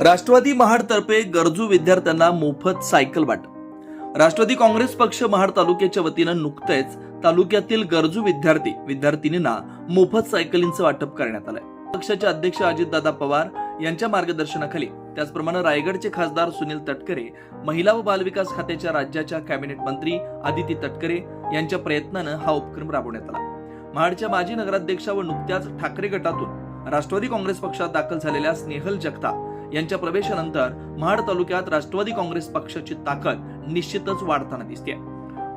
राष्ट्रवादी महाडतर्फे गरजू विद्यार्थ्यांना मोफत सायकल वाटप. राष्ट्रवादी काँग्रेस पक्ष महाड तालुक्याच्या वतीनं नुकतेच तालुक्यातील गरजू विद्यार्थी विद्यार्थिनींना मोफत सायकलींचं वाटप करण्यात आलंय. पक्षाचे अध्यक्ष अजितदादा पवार यांच्या मार्गदर्शनाखाली त्याचप्रमाणे रायगडचे खासदार सुनील तटकरे महिला व बालविकास खात्याच्या राज्याच्या कॅबिनेट मंत्री आदिती तटकरे यांच्या प्रयत्नानं हा उपक्रम राबवण्यात आला. महाडच्या माजी नगराध्यक्षा व नुकत्याच ठाकरे गटातून राष्ट्रवादी काँग्रेस पक्षात दाखल झालेल्या स्नेहल जगताप यांच्या प्रवेशानंतर महाड तालुक्यात राष्ट्रवादी काँग्रेस पक्षाची ताकद निश्चितच वाढताना दिसते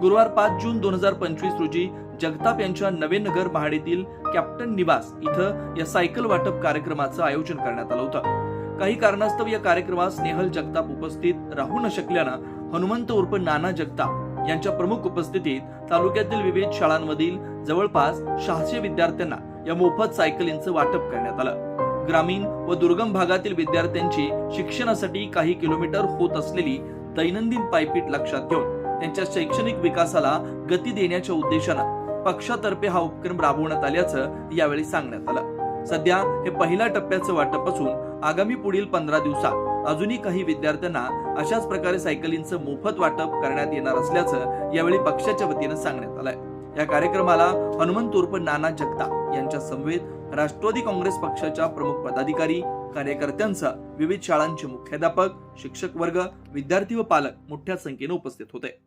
गुरुवार पाच जून दोन हजार पंचवीस रोजी जगताप यांच्या नवे नगर महाड येथील कॅप्टन निवास इथं या सायकल वाटप कार्यक्रमाचं आयोजन करण्यात आलं होतं. काही कारणास्तव या कार्यक्रमात स्नेहल जगताप उपस्थित राहू न शकल्यानं हनुमंत उर्फ नाना जगताप यांच्या प्रमुख उपस्थितीत तालुक्यातील विविध शाळांमधील जवळपास सहाशे विद्यार्थ्यांना या मोफत सायकलींचं वाटप करण्यात आलं. ग्रामीण व दुर्गम भागातील विद्यार्थ्यांची शिक्षणासाठी काही किलोमीटर होत असलेली दैनंदिन पायपीट लक्षात घेऊन त्यांच्या शैक्षणिक विकासाला गती देण्याच्या उद्देशानं पक्षातर्फे हा उपक्रम राबवण्यात आल्याचं यावेळी सांगण्यात आलं. सध्या हे पहिल्या टप्प्याचं वाटप असून आगामी पुढील पंधरा दिवसात अजूनही काही विद्यार्थ्यांना अशाच प्रकारे सायकलींचं मोफत वाटप करण्यात येणार असल्याचं यावेळी पक्षाच्या वतीनं सांगण्यात आलंय. या कार्यक्रमाला हनुमंत उर्फ नाना जगताप यांच्या समवेत राष्ट्रवादी काँग्रेस पक्षाच्या प्रमुख पदाधिकारी कार्यकर्त्यांचा विविध शाळांचे मुख्याध्यापक शिक्षक वर्ग विद्यार्थी व पालक मोठ्या संख्येने उपस्थित होते.